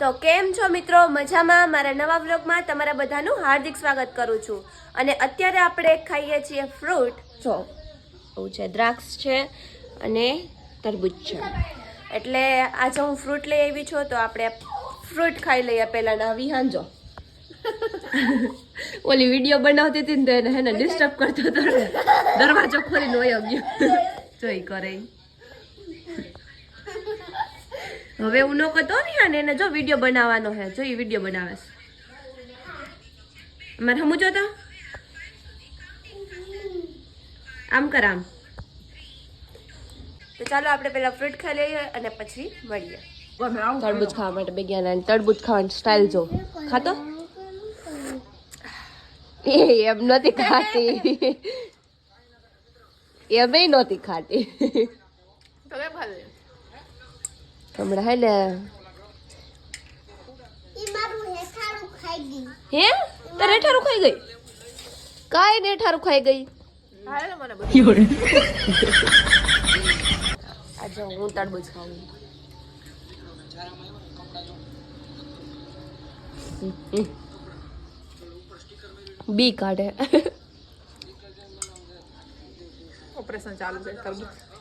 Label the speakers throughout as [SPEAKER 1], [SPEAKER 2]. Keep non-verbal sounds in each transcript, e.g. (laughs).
[SPEAKER 1] તો કેમ છો મિત્રો? મજામાં? મારા નવા વ્લોગમાં તમારા બધાનું હાર્દિક સ્વાગત કરું છું. અને અત્યારે આપણે ખાઈએ છીએ ફ્રૂટ. જો એવું છે દ્રાક્ષ છે અને તરબૂચ છે. એટલે આજે હું ફ્રૂટ લઈ આવી છું તો આપણે ફ્રૂટ ખાઈ લઈએ પહેલાં વિહાંજો (laughs) ઓલી વીડિયો બનાવતી હતી ને તો એને ડિસ્ટર્બ કરતો હતો દરવાજો ખોલીને હોય ગયો. (laughs) જોઈ કરે ઈ. હવે હું નો કહેતો ને અને એને જો વીડિયો બનાવવાનો હે જો એ વીડિયો બનાવે છે. મારે હમું જોતો આમ કર આમ. તો ચાલો આપણે પેલા ફ્રૂટ ખાઈ લઈએ અને પછી મળીએ. તરબૂચ ખાવા માટે બે ગયા તરબૂચ ખાવાની સ્ટાઇલ જો. ખાતો? એ એમ નથી ખાતી. એમ નહોતી ખાતી. હમણાં હે ને
[SPEAKER 2] ઈ મારું હેઠારું ખાઈ ગઈ
[SPEAKER 1] હે તારે હેઠારું ખાઈ ગઈ કાંઈ ને હેઠારું ખાઈ ગઈ આજે હું તરબૂચ ખાવું બી કાઢે
[SPEAKER 3] ઓપરેશન ચાલુ છે તરબૂચ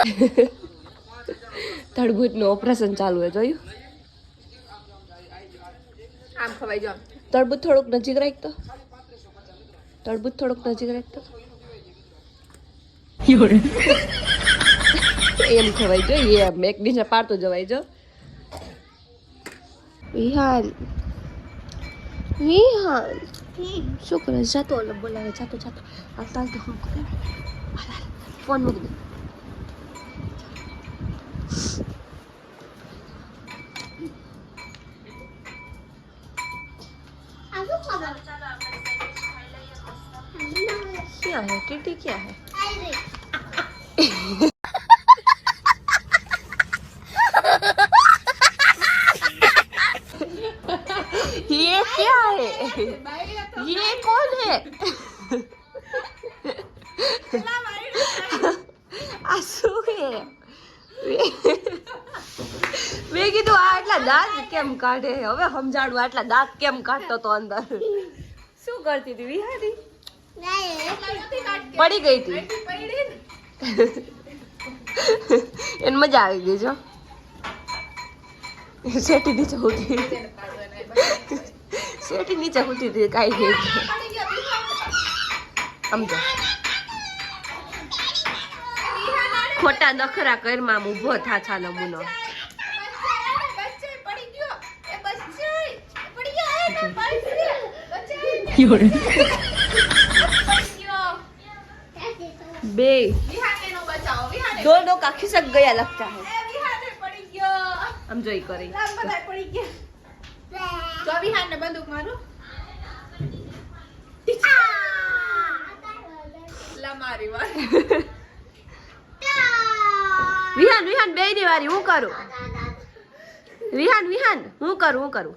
[SPEAKER 3] (laughs)
[SPEAKER 1] તરબૂચ ઓપરેશન ચાલુ હોય જોયું?
[SPEAKER 3] આમ ખવાઈ જાવ
[SPEAKER 1] તરબૂચ થોડુંક નજીક રાખતો તરબૂચ થોડુંક નજીક રાખતો એમ? ખવાઈ જો એમ એક નીચે પાડતો જવાય જો. વિહાન. વિહાન. શું કરે? જાતો ઓલો બોલાવે જાતો જાતો. આવતા ફોન મૂકી દે.
[SPEAKER 2] આ શું ખબર
[SPEAKER 1] ક્યાં હે કીધું આ આટલા દાંત કેમ કાઢે? હવે સમજાડું આટલા દાંત કેમ કાઢતો તો અંદર? શું કરતી હતી વિહારી? પડી ગઈ હતી. એને મજા આવી ગઈ જો. શેટી નીચે ઉઠી. શેટી નીચે ઉઠી હતી કાઈ ગઈ સમજો ખોટા નખરા કરમાં ઊભો થા છા નમૂનો. 有人。બે。ડોર ડોક આખી સક ગયા લગતા હે. આમ જોઈ કરી.
[SPEAKER 3] તો વિહાર ને બંદૂક મારું. મારી વાર
[SPEAKER 1] વિહાન વિહાન બે ની વારી હું કરું? વિહાન વિહાન હું કરું હું કરું?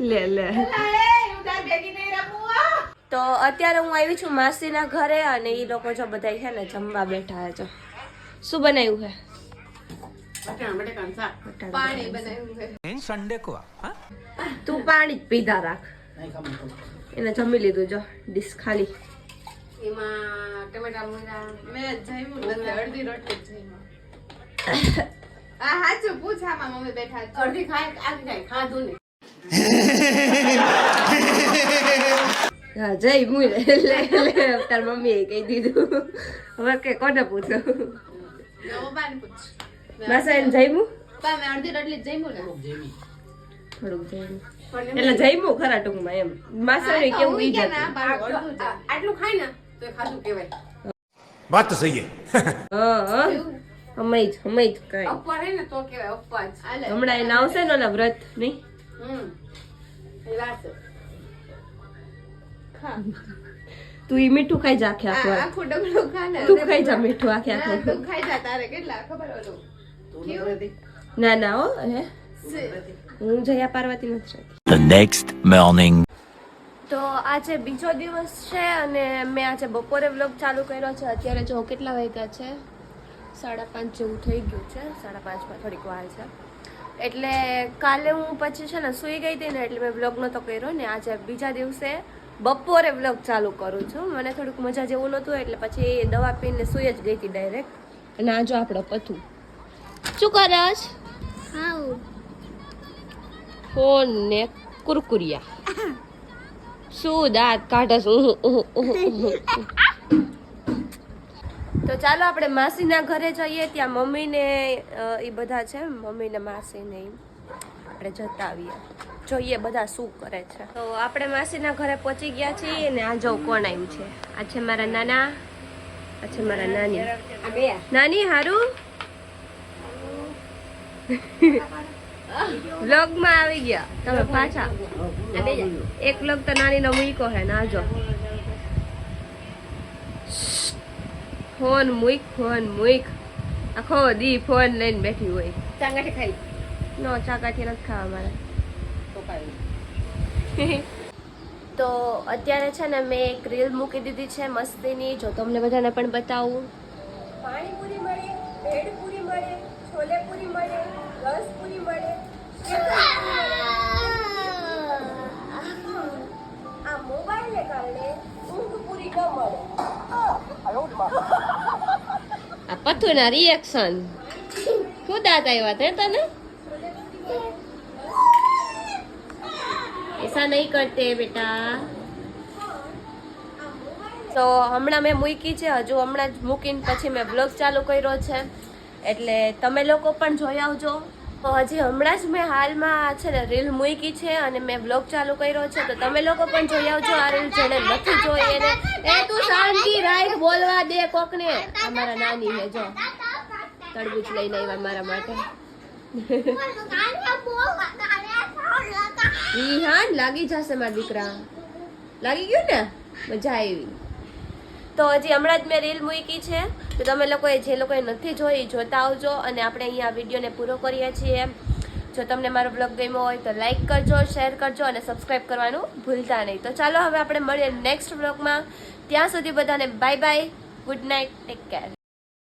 [SPEAKER 1] લે લે (laughs) તો અત્યારે હું આવી છું માસીના ઘરે અને એ લોકો જો બધા છે ને જમવા બેઠા છે શું બનાવ્યું છે. તું પાણી જ પીધા રાખ. એને જમી લીધું જો ડીશ ખાલી.
[SPEAKER 3] એમાં ટમેટા મેં જમ્યું. અડધી રોટલી જમ્યું (laughs) આ હાચું પૂછ મમ્મી બેઠા ખાય ખાધું ને (laughs)
[SPEAKER 1] હા મમ્મીએ કહી દીધું. હવે કે પૂછો? બાબાને જઈમું
[SPEAKER 3] બા મેં અડધી રોટલી ને.
[SPEAKER 1] એટલે જઈમું ખરા ટૂંકમાં એમ.
[SPEAKER 3] માસા
[SPEAKER 1] કેવું
[SPEAKER 3] આટલું ખાય ને તો ખાધું કહેવાય.
[SPEAKER 4] વાત
[SPEAKER 1] તો સહી હમઈ જ હમઈ જ કઈ.
[SPEAKER 3] અપવાદ હે ને તો કહેવાય અપવાદ.
[SPEAKER 1] હમણાં એને આવશે ને ઓલા વ્રત નહીં? તું ઈ મીઠું ખાઈ જા આખે
[SPEAKER 3] આ
[SPEAKER 1] આખું
[SPEAKER 3] આખું ડગલું ખા ને.
[SPEAKER 1] તું ખાઈ જા મીઠું આખે
[SPEAKER 3] ના,
[SPEAKER 1] આખું.
[SPEAKER 3] તું ખાઈ જા તારે કેટલા ખબર ઓલું
[SPEAKER 1] ના ના હો હે. હું જયા પાર્વતી નથી રહેતી.
[SPEAKER 5] The next morning.
[SPEAKER 1] તો આજે બીજો દિવસ છે અને મેં આજે બપોરે વ્લોગ ચાલુ કર્યો છે. અત્યારે જો કેટલા વાગ્યા છે? સાડા પાંચ જેવું થઈ ગયું છે. સાડા પાંચમાં થોડીક વાર છે. એટલે કાલે હું પછી છે ને સૂઈ ગઈ હતી ને એટલે મેં બ્લોગ નહોતો કર્યો ને આજે બીજા દિવસે બપોરે બ્લોગ ચાલુ કરું છું. મને થોડુંક મજા જેવું નહોતું એટલે પછી દવા પીને સૂઈ જ ગઈ હતી ડાયરેક્ટ અને આજો આપણો પથું શું
[SPEAKER 2] કરાશ
[SPEAKER 1] ફોન ને કુરકુરિયા. (laughs) શું દાંત કાઢસ. તો ચાલો આપણે માસીના ઘરે જઈએ, ત્યાં મમ્મીને એ બધા છે, મમ્મીને, માસીને આપણે જતા આવીએ. જોઈએ બધા શું કરે છે. તો આપણે માસીના ઘરે પહોંચી ગયા છીએ અને આ જો કોણ આવ્યું છે. આ છે મારા નાના, આ છે મારા નાની. નાની હારું? વ્લોગમાં આવી ગયા. તમે પાછા. એક વ્લોગ તો નાની નો મૂકો હે, ના જો. ફોન મૂક ફોન મૂક. આખો દી ફોન લઈને બેઠી હોય.
[SPEAKER 3] ચાંગાઠી ખાઈ.
[SPEAKER 1] નો ચાંગાઠી નથી ખાવા મારે. (laughs)
[SPEAKER 3] તો
[SPEAKER 1] અત્યારે છે ને મેં એક રીલ મૂકી દીધી છે મસ્તીની. જો તમને બધાને પણ બતાવું. પાણીપુરી મળે ભેડપુરી મળે છોલેપુરી મળે રસપુરી મળે. આ મોબાઈલને કારણે ઊંઘ પૂરી ન મળે. આ પથ્થુના રિએક્શન શું દાંત આવ્યા તે તને? એસા નહીં કરતે બેટા. તો હમણાં મેં મૂકી છે, હજુ હમણાં જ મૂકીને પછી મેં બ્લોગ ચાલુ કર્યો છે. એટલે તમે લોકો પણ જોઈ આવજો. હજી હમણાં જ મેં હાલમાં છે ને રીલ મૂકી છે અને મેં બ્લોગ ચાલુ કર્યો છે. તો તમે લોકો પણ જોઈ આવજો આ રીલ જેને નથી જોઈ એને. એ તું શાંતિ રાખ, બોલવા દે કોકને. અમારા નાની હે જો. તડબૂચ લઈને આવ્યા મારા માટે. હા લાગી જશે મારા દીકરા. લાગી ગયું ને? મજા આવી. તો હજી હમણાં જ મેં રીલ મૂકી છે. તો તમે લોકોએ જે લોકોએ નથી જોઈ જોતા આવજો અને આપણે અહીંયા વિડીયોને પૂરો કરીએ છીએ જો તમને મારો બ્લોગ ગમ્યો હોય તો લાઈક કરજો શેર કરજો અને સબસ્ક્રાઈબ કરવાનું ભૂલતા નહીં. તો ચાલો હવે આપણે મળીએ નેક્સ્ટ બ્લોગમાં ત્યાં સુધી બધાને bye bye good night take care